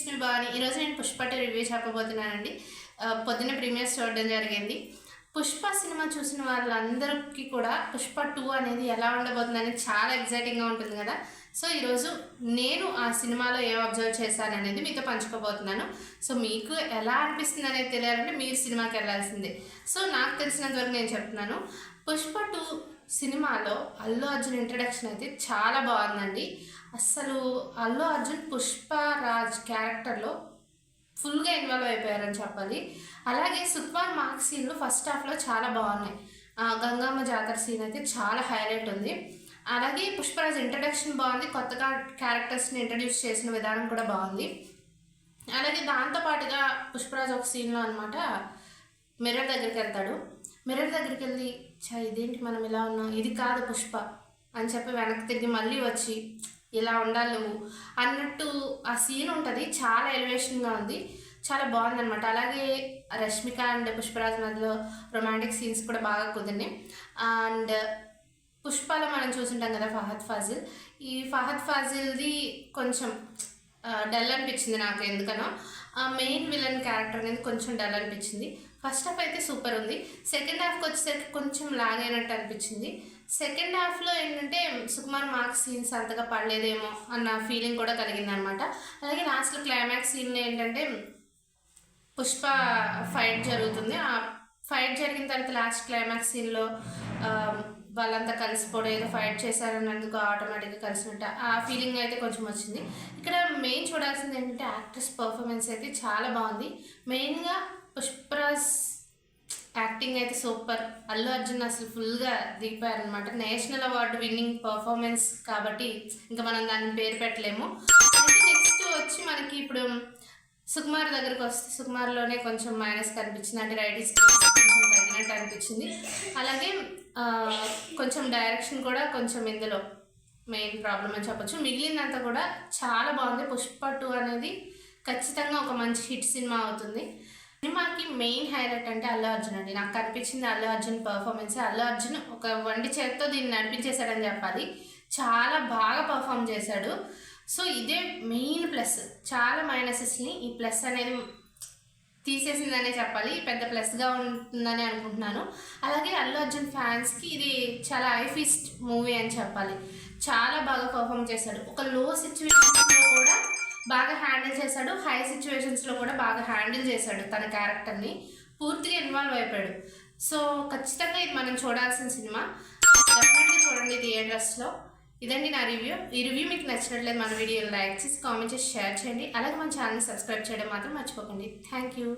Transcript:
It's me బాని ఈరోజు నేను Pushpa review చెప్పబోతున్నానండి. పొద్దున్న ప్రీమియర్స్ చూడడం జరిగింది. పుష్ప సినిమా చూసిన వాళ్ళందరికీ కూడా పుష్ప టూ అనేది ఎలా ఉండబోతుందని చాలా ఎగ్జైటింగ్గా ఉంటుంది కదా. సో ఈరోజు నేను ఆ సినిమాలో ఏం అబ్జర్వ్ చేశాను అనేది మీతో పంచుకోబోతున్నాను. సో మీకు ఎలా అనిపిస్తుంది అనేది తెలియాలంటే మీరు సినిమాకి వెళ్ళాల్సిందే. సో నాకు తెలిసినంత వరకు నేను చెప్తున్నాను. పుష్ప టూ సినిమాలో అల్లు అర్జున్ ఇంట్రడక్షన్ అయితే చాలా బాగుందండి. అస్సలు అల్లు అర్జున్ పుష్ప రాజ్ క్యారెక్టర్లో ఫుల్గా ఇన్వాల్వ్ అయిపోయారని చెప్పాలి. అలాగే సుత్వాన్ మార్క్ సీన్లు ఫస్ట్ హాఫ్లో చాలా బాగున్నాయి. గంగమ్మ జాతర సీన్ అయితే చాలా హైలైట్ ఉంది. అలాగే పుష్పరాజ్ ఇంట్రడక్షన్ బాగుంది. కొత్తగా క్యారెక్టర్స్ని ఇంట్రడ్యూస్ చేసిన విధానం కూడా బాగుంది. అలాగే దాంతోపాటుగా పుష్పరాజ్ ఒక సీన్లో అనమాట మిర్రర్ దగ్గరికి వెళ్తాడు. మిర్రర్ దగ్గరికి వెళ్ళి చా ఇదేంటి మనం ఇలా ఉన్నాం? ఇది కాదు పుష్ప అని చెప్పి వెనక్కి తిరిగి మళ్ళీ వచ్చి ఇలా ఉండాలి నువ్వు అన్నట్టు ఆ సీన్ ఉంటుంది. చాలా ఎలివేషన్గా ఉంది. చాలా బాగుంది అనమాట అలాగే రష్మిక అండ్ పుష్పరాజ్ మధ్యలో రొమాంటిక్ సీన్స్ కూడా బాగా కుదిరినాయి. అండ్ పుష్పాల మనం చూసుంటాం కదా ఫహద్ ఫాజిల్. ఈ ఫహద్ ఫాజిల్ది కొంచెం డల్ అనిపించింది నాకు ఎందుకనో. ఆ మెయిన్ విలన్ క్యారెక్టర్ అనేది కొంచెం డల్ అనిపించింది. ఫస్ట్ హాఫ్ అయితే సూపర్ ఉంది. సెకండ్ హాఫ్కి వచ్చేసరికి కొంచెం లాగ్ అయినట్టు అనిపించింది. సెకండ్ హాఫ్లో ఏంటంటే సుకుమార్ మార్క్స్ సీన్స్ అంతగా పడలేదేమో అన్న ఫీలింగ్ కూడా కలిగింది అనమాట అలాగే లాస్ట్లో క్లైమాక్స్ సీన్ ఏంటంటే పుష్ప ఫైట్ జరుగుతుంది. ఆ ఫైట్ జరిగిన తర్వాత లాస్ట్ క్లైమాక్స్ సీన్లో వాళ్ళంతా కలిసిపోవడం ఏదో ఫైట్ చేశారన్నందుకు ఆటోమేటిక్గా కలిసినట్టు ఆ ఫీలింగ్ అయితే కొంచెం వచ్చింది. ఇక్కడ మెయిన్ చూడాల్సింది ఏంటంటే యాక్ట్రెస్ పర్ఫార్మెన్స్ అయితే చాలా బాగుంది. మెయిన్గా పుష్పరాజ్ యాక్టింగ్ అయితే సూపర్. అల్లు అర్జున్ అసలు ఫుల్గా దిగిపోయారనమాట నేషనల్ అవార్డు విన్నింగ్ పర్ఫార్మెన్స్ కాబట్టి ఇంకా మనం దాని పేరు పెట్టలేము. అయితే నెక్స్ట్ వచ్చి మనకి ఇప్పుడు సుకుమార్ దగ్గరకు వస్తే సుకుమార్లోనే కొంచెం మైనస్ కనిపించింది. అంటే రైటింగ్ కొంచెం తగ్గినట్టు అనిపించింది. అలాగే కొంచెం డైరెక్షన్ కూడా కొంచెం ఇందులో మెయిన్ ప్రాబ్లం అని చెప్పొచ్చు. మిగిలిందంతా కూడా చాలా బాగుంది. పుష్ప టూ అనేది ఖచ్చితంగా ఒక మంచి హిట్ సినిమా అవుతుంది. సినిమాకి మెయిన్ హైలైట్ అంటే అల్లు అర్జున్ అండి. నాకు కనిపించింది అల్లు అర్జున్ పర్ఫార్మెన్స్ అల్లు అర్జున్ ఒక వండి చేత్తో దీన్ని నడిపించేశాడని చెప్పాలి. చాలా బాగా పర్ఫామ్ చేశాడు. సో ఇదే మెయిన్ ప్లస్. చాలా మైనసెస్ని ఈ ప్లస్ అనేది తీసేసిందనే చెప్పాలి. పెద్ద ప్లస్గా ఉంటుందని అనుకుంటున్నాను. అలాగే అల్లు అర్జున్ ఫ్యాన్స్కి ఇది చాలా ఐఫిస్ట్ మూవీ అని చెప్పాలి. చాలా బాగా పర్ఫామ్ చేశాడు. ఒక లో సిచ్యువేషన్స్లో కూడా బాగా హ్యాండిల్ చేశాడు. హై సిచ్యువేషన్స్లో కూడా బాగా హ్యాండిల్ చేశాడు తన క్యారెక్టర్ని. పూర్తిగా ఇన్వాల్వ్ అయిపోయాడు. సో ఖచ్చితంగా ఇది మనం చూడాల్సిన సినిమా. డెఫినెట్గా చూడండి థియేటర్స్లో ఇదండి నా రివ్యూ. ఈ రివ్యూ మీకు నచ్చినట్లయితే మన వీడియో లైక్ చేసి కామెంట్ చేసి షేర్ చేయండి. అలాగే మన ఛానల్ సబ్స్క్రైబ్ చేయడం మాత్రం మర్చిపోకండి. Thank you